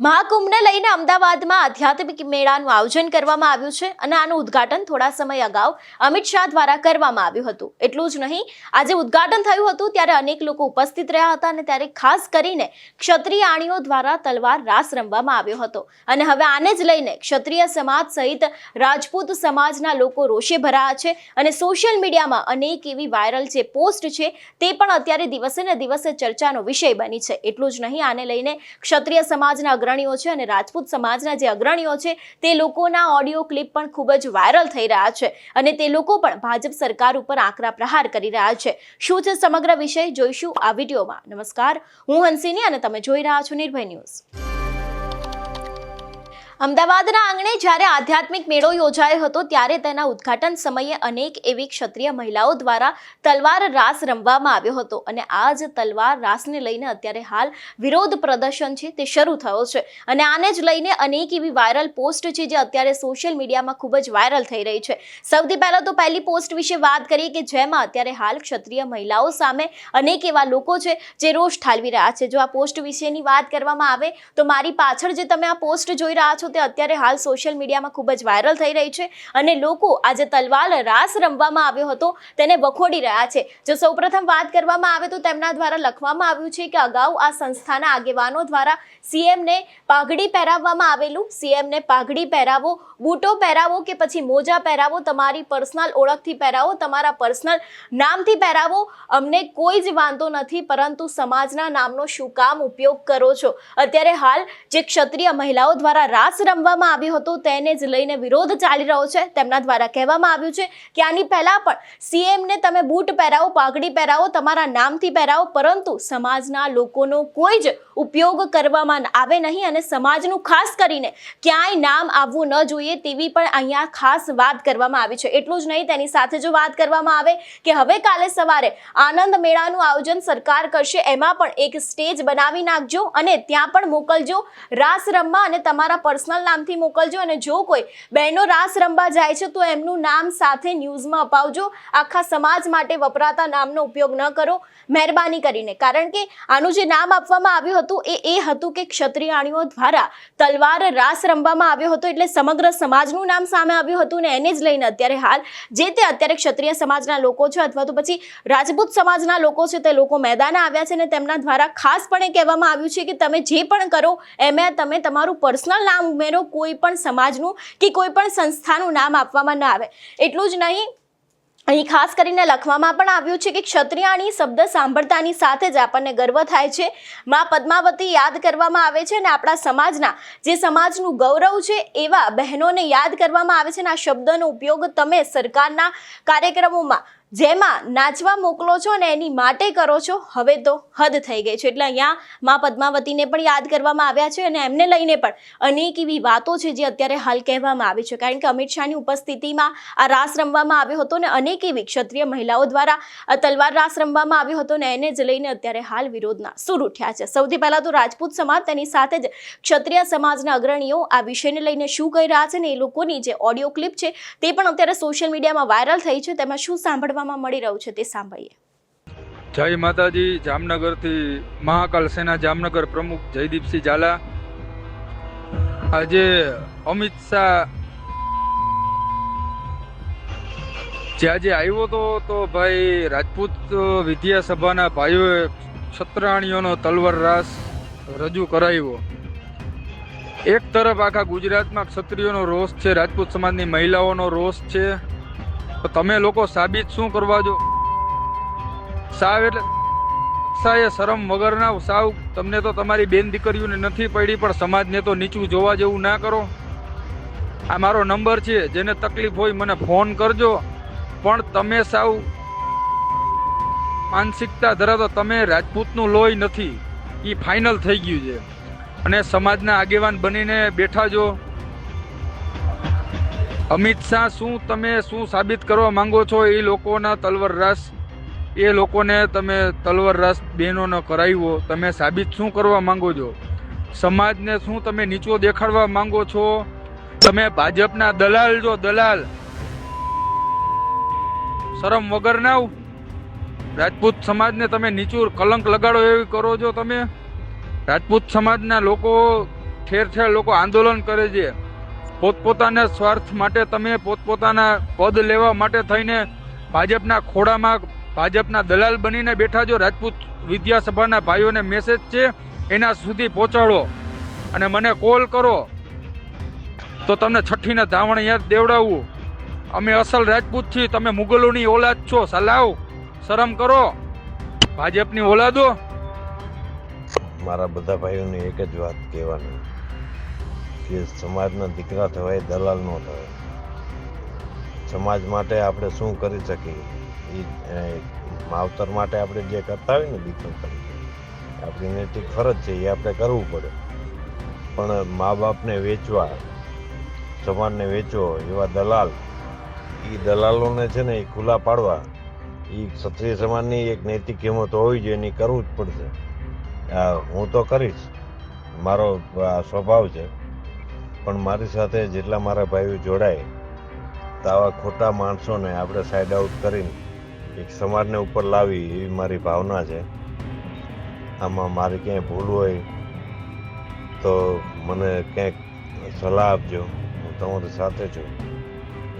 મહાકુંભને લઈને અમદાવાદમાં આધ્યાત્મિક મેળાનું આયોજન કરવામાં આવ્યું છે અને આનું ઉદ્ઘાટન થોડા સમય અગાઉ અમિત શાહ દ્વારા કરવામાં આવ્યું હતું. એટલું જ નહીં, આજે ઉદ્ઘાટન થયું હતું ત્યારે અનેક લોકો ઉપસ્થિત રહ્યા હતા અને ત્યારે ખાસ કરીને ક્ષત્રિય આણીઓ દ્વારા તલવાર રાસ રમવામાં આવ્યો હતો. અને હવે આને જ લઈને ક્ષત્રિય સમાજ સહિત રાજપૂત સમાજના લોકો રોષે ભરાયા છે અને સોશિયલ મીડિયામાં અનેક એવી વાયરલ જે પોસ્ટ છે તે પણ અત્યારે દિવસે ને દિવસે ચર્ચાનો વિષય બની છે. એટલું જ નહીં, આને લઈને ક્ષત્રિય સમાજના અગ્રણીઓ છે અને રાજપૂત સમાજના જે અગ્રણીઓ છે, તે લોકોના ઓડિયો ક્લિપ પણ ખૂબ જ વાયરલ થઈ રહ્યા છે અને તે લોકો પણ ભાજપ સરકાર ઉપર આકરા પ્રહાર કરી રહ્યા છે. શું છે સમગ્ર વિષય? જોઈશું આ વિડીયોમાં. નમસ્કાર. હું હંસિની અને તમે જોઈ રહ્યા છો નિર્ભય ન્યૂઝ. અમદાવાદના આંગણે જ્યારે આધ્યાત્મિક મેળો યોજાયો હતો, ત્યારે તેના ઉદ્ઘાટન સમયે અનેક એવી ક્ષત્રિય મહિલાઓ દ્વારા તલવાર રાસ રમવામાં આવ્યો હતો અને આ જ તલવાર રાસને લઈને અત્યારે હાલ વિરોધ પ્રદર્શન છે તે શરૂ થયો છે. અને આને જ લઈને અનેક એવી વાયરલ પોસ્ટ છે જે અત્યારે સોશિયલ મીડિયામાં ખૂબ જ વાયરલ થઈ રહી છે. સૌથી પહેલાં તો પહેલી પોસ્ટ વિશે વાત કરીએ કે જેમાં અત્યારે હાલ ક્ષત્રિય મહિલાઓ સામે અનેક એવા લોકો છે જે રોષ ઠાલવી રહ્યા છે. જો આ પોસ્ટ વિશેની વાત કરવામાં આવે, તો મારી પાછળ જે તમે આ પોસ્ટ જોઈ રહ્યા છો તે અત્યારે હાલ સોશિયલ મીડિયામાં ખૂબ જ વાયરલ થઈ રહી છે અને લોકો આજે તલવાર રાસ રમવામાં આવ્યો હતો, તેને વખોડી રહ્યા છે. જો સૌપ્રથમ વાત કરવામાં આવે તો તેમના દ્વારા લખવામાં આવ્યું છે કે અગાઉ આ સંસ્થાના આગેવાનો દ્વારા સીએમને પાઘડી પહેરાવવામાં આવેલું. સીએમને પાઘડી પહેરાવો, બૂટો પહેરાવો કે પછી મોજા પહેરાવો, તમારી પર્સનલ ઓળખથી પહેરાવો, તમારા પર્સનલ નામથી પહેરાવો, અમને કોઈ જ વાંધો નથી, પરંતુ સમાજના નામનો શું કામ ઉપયોગ કરો છો? અત્યારે હાલ જે ક્ષત્રિય મહિલાઓ દ્વારા રાસ રમવામાં આવ્યો હતો. તેને જ લઈને વિરોધ ચાલી રહ્યો છે. તેમના દ્વારા કહેવામાં આવ્યું છે કે આની પહેલા પણ સીએમને તમે બૂટ પહેરાવો, પાઘડી પહેરાવો, તમારા નામથી પહેરાવો, પરંતુ સમાજના લોકોનો કોઈ જ ઉપયોગ કરવામાં આવે નહીં અને સમાજનું ખાસ કરીને ક્યાંય નામ આવવું ન જોઈએ તેવી પણ અહીંયા ખાસ વાત કરવામાં આવી છે. એટલું જ નહીં, તેની સાથે જો વાત કરવામાં આવે કે હવે કાલે સવારે આનંદ મેળાનું આયોજન સરકાર કરશે, એમાં પણ એક સ્ટેજ બનાવી નાખજો અને ત્યાં પણ મોકલજો રાસ રમવા અને તમારા પર્સનલ નામથી મોકલજો અને જો કોઈ બહેનો રાસ રમવા જાય છે, તો એમનું નામ સાથે ન્યૂઝમાં અપાવજો. આખા સમાજ માટે વપરાતા નામનો ઉપયોગ ન કરો. મહેરબાની કરીને. કારણ કે આનું જે નામ આપવામાં આવ્યું હતું, એ એ હતું કે ક્ષત્રિયાણીઓ દ્વારા તલવાર રાસ રમવામાં આવ્યો હતો, એટલે સમગ્ર સમાજનું નામ સામે આવ્યું હતું ને એને જ લઈને અત્યારે હાલ જે તે અત્યારે ક્ષત્રિય સમાજના લોકો છે, અથવા તો પછી રાજપૂત સમાજના લોકો છે, તે લોકો મેદાન આવ્યા છે ને તેમના દ્વારા ખાસપણે કહેવામાં આવ્યું છે કે તમે જે પણ કરો, એમાં તમે તમારું પર્સનલ નામ ઉમેરો કોઈ પણ સમાજનું કે કોઈ પણ સંસ્થાનું નામ આપવામાં ન આવે. એટલું જ નહીં, અહીં ખાસ કરીને લખવામાં પણ આવ્યું છે કે ક્ષત્રિયાણી શબ્દ સાંભળતાની સાથે જ આપણને ગર્વ થાય છે. માં પદ્માવતી યાદ કરવામાં આવે છે અને આપણા સમાજના જે સમાજનું ગૌરવ છે એવા બહેનોને યાદ કરવામાં આવે છે અને આ શબ્દનો ઉપયોગ તમે સરકારના કાર્યક્રમોમાં જેમાં નાચવા મોકલો છો ને એની માટે કરો છો, હવે તો હદ થઈ ગઈ છે. એટલે અહીંયા માં પદ્માવતીને પણ યાદ કરવામાં આવ્યા છે અને એમને લઈને પણ અનેક એવી વાતો છે જે અત્યારે હાલ કહેવામાં આવી છે. કારણ કે અમિત શાહની ઉપસ્થિતિમાં આ રાસ રમવામાં આવ્યો હતો ને અનેક એવી ક્ષત્રિય મહિલાઓ દ્વારા આ તલવાર રાસ રમવામાં આવ્યો હતો ને એને જ લઈને અત્યારે હાલ વિરોધના સૂર ઉઠ્યા છે. સૌથી પહેલાં તો રાજપૂત સમાજ તેની સાથે જ ક્ષત્રિય સમાજના અગ્રણીઓ આ વિષયને લઈને શું કહી રહ્યા છે ને એ લોકોની જે ઓડિયો ક્લિપ છે તે પણ અત્યારે સોશિયલ મીડિયામાં વાયરલ થઈ છે. તેમાં શું સાંભળવામાં મળી રહ્યું છે તે સાંભળીએ. જય માતાજી, જામનગરથી મહાકાલ સેના જામનગર પ્રમુખ જયદીપસિંહ ઝાલા. આજે અમિત શાહ જે આજે આવ્યો તો તો ભાઈ રાજપૂત વિદ્યાસભાના ભાઈઓએ છત્રાણીઓનો તલવાર રાસ રજૂ કરાવ્યો. એક તરફ આખા ગુજરાતમાં ક્ષત્રિયોનો રોષ છે, રાજપૂત સમાજની મહિલાઓનો રોષ છે. તો તમે લોકો સાબિત શું કરવા જો? સાવ એટલે સાએ શરમ વગરના સાવ તમને તો તમારી બેન દીકરીઓને નથી પડી, પણ સમાજને તો નીચું જોવા જેવું ના કરો. આ મારો નંબર છે, જેને તકલીફ હોય મને ફોન કરજો. પણ તમે સાવ માનસિકતા ધરાવતો તમે રાજપૂતનું લોહી નથી. એ ફાઇનલ થઈ ગયું છે. અને સમાજના આગેવાન બનીને બેઠા જો. અમિત શાહ, શું તમે શું સાબિત કરવા માંગો છો? એ લોકોના તલવર રાસ. એ લોકોને તમે તલવર રાસ બહેનોનો કરાવ્યો. તમે સાબિત શું કરવા માંગો છો? સમાજને શું તમે નીચો દેખાડવા માંગો છો? તમે ભાજપના દલાલ જો, દલાલ. શરમ વગર ના રાજપૂત સમાજને તમે નીચું કલંક લગાડો એવી કરો છો તમે? રાજપૂત સમાજના લોકો ઠેર ઠેર લોકો આંદોલન કરે છે. પોતપોતાના સ્વાર્થ માટે તમે પોતપોતાના પદ લેવા માટે થઈને ભાજપના ખોડામાં ભાજપના દલાલ બનીને બેઠા છો, રાજપૂત વિદ્યાસભાના ભાઈઓને મેસેજ છે, એના સુધી પહોંચાડો. અને મને કોલ કરો. તો તમને છઠ્ઠીના ધાવણ યાદ દેવડાવવું અમે અસલ રાજપૂત છીએ, તમે મુગલોની ઓલાદ છો, સલાવ. શરમ કરો. ભાજપની ઓલાદો. મારા બધા ભાઈઓને એક જ વાત કહેવાની. કે સમાજના દીકરા થવાય, દલાલ ન થવાય. સમાજ માટે આપણે શું કરી શકીએ? એ, માવતર માટે આપણે જે કરતા હોય ને દીકરો તરીકે, આપણી નૈતિક ફરજ છે એ આપણે કરવું પડે. પણ મા બાપને વેચવા, સમાજને વેચવો, એવા દલાલ એ દલાલોને છે ને એ ખુલ્લા પાડવા એ ક્ષત્રિય સમાજની એક નૈતિક કિંમત હોવી જોઈએ, એની કરવું જ પડશે. હું તો કરીશ. મારો સ્વભાવ છે. પણ મારી સાથે જેટલા મારા ભાઈઓ જોડાય તો આવા ખોટા માણસોને આપણે સાઈડ આઉટ કરીને એક સમાજને ઉપર લાવી એવી મારી ભાવના છે. આમાં મારી ક્યાંય ભૂલ હોય તો મને ક્યાંક સલાહ આપજો, હું તમારી સાથે છું,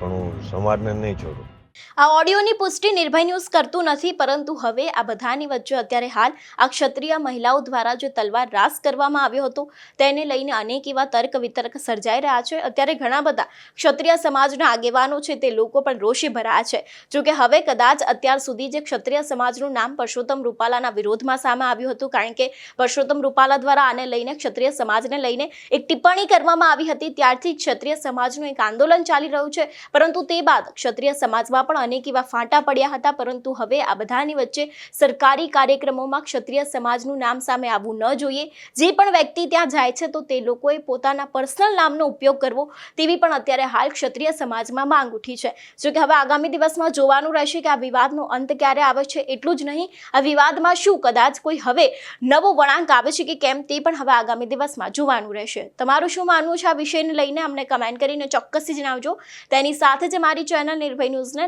પણ હું સમાજને નહીં છોડું. આ ઓડિયોની પુષ્ટિ નિર્ભય ન્યૂઝ કરતું નથી, પરંતુ હવે આ બધાની વચ્ચે અત્યારે હાલ આ ક્ષત્રિય મહિલાઓ દ્વારા જે તલવાર રાસ કરવામાં આવ્યો હતો તેને લઈને અનેક એવા તર્ક વિતર્ક સર્જાઈ રહ્યા છે. અત્યારે ઘણા બધા ક્ષત્રિય સમાજના આગેવાનો છે, તે લોકો પણ રોષે ભરાયા છે. જોકે હવે કદાચ અત્યાર સુધી જે ક્ષત્રિય સમાજનું નામ પરસોત્તમ રૂપાલાના વિરોધમાં સામે આવ્યું હતું, કારણ કે પરસોત્તમ રૂપાલા દ્વારા આને લઈને, ક્ષત્રિય સમાજને લઈને એક ટિપ્પણી કરવામાં આવી હતી. ત્યારથી ક્ષત્રિય સમાજનું એક આંદોલન ચાલી રહ્યું છે. પરંતુ તે બાદ ક્ષત્રિય સમાજમાં પણ અનેક એવા ફાંટા પડ્યા હતા, પરંતુ હવે આ બધાની વચ્ચે સરકારી કાર્યક્રમોમાં ક્ષત્રિય સમાજનું નામ સામે આવવું ન જોઈએ. જે પણ વ્યક્તિ ત્યાં જાય છે, તો તે લોકોએ પોતાના પર્સનલ નામનો ઉપયોગ કરવો તેવી પણ અત્યારે હાલ ક્ષત્રિય સમાજમાં માંગ ઉઠી છે. જો કે હવે આગામી દિવસમાં જોવાનું રહેશે કે આ વિવાદનો અંત ક્યારે આવે છે, એટલું જ નહીં. આ વિવાદમાં શું કદાચ કોઈ હવે નવો વળાંક આવે છે કે કેમ તે પણ હવે આગામી દિવસમાં જોવાનું રહેશે. તમારું શું માનવું છે આ વિષયને લઈને? અમને કમેન્ટ કરીને ચોક્કસથી જણાવજો. તેની સાથે જ મારી ચેનલ નિર્ભય ન્યૂઝને